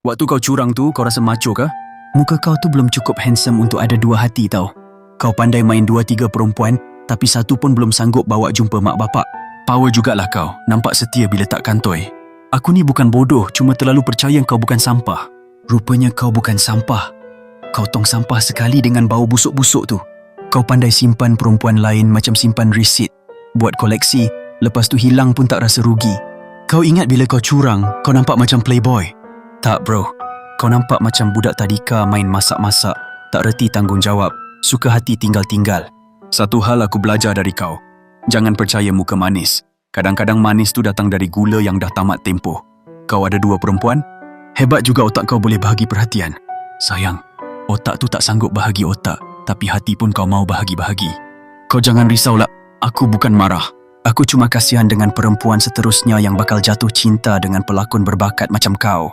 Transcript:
Waktu kau curang tu, kau rasa macho ke? Muka kau tu belum cukup handsome untuk ada dua hati tau. Kau pandai main dua tiga perempuan, tapi satu pun belum sanggup bawa jumpa mak bapak. Power jugalah kau, nampak setia bila tak kantoi. Aku ni bukan bodoh, cuma terlalu percaya kau bukan sampah. Rupanya kau bukan sampah. Kau tong sampah sekali dengan bau busuk-busuk tu. Kau pandai simpan perempuan lain macam simpan resit. Buat koleksi, lepas tu hilang pun tak rasa rugi. Kau ingat bila kau curang, kau nampak macam playboy. Tak bro, kau nampak macam budak tadika main masak-masak. Tak reti tanggungjawab, suka hati tinggal-tinggal. Satu hal aku belajar dari kau. Jangan percaya muka manis. Kadang-kadang manis tu datang dari gula yang dah tamat tempoh. Kau ada dua perempuan? Hebat juga otak kau boleh bahagi perhatian. Sayang, otak tu tak sanggup bahagi otak, tapi hati pun kau mau bahagi-bahagi. Kau jangan risaulah, aku bukan marah. Aku cuma kasihan dengan perempuan seterusnya yang bakal jatuh cinta dengan pelakon berbakat macam kau.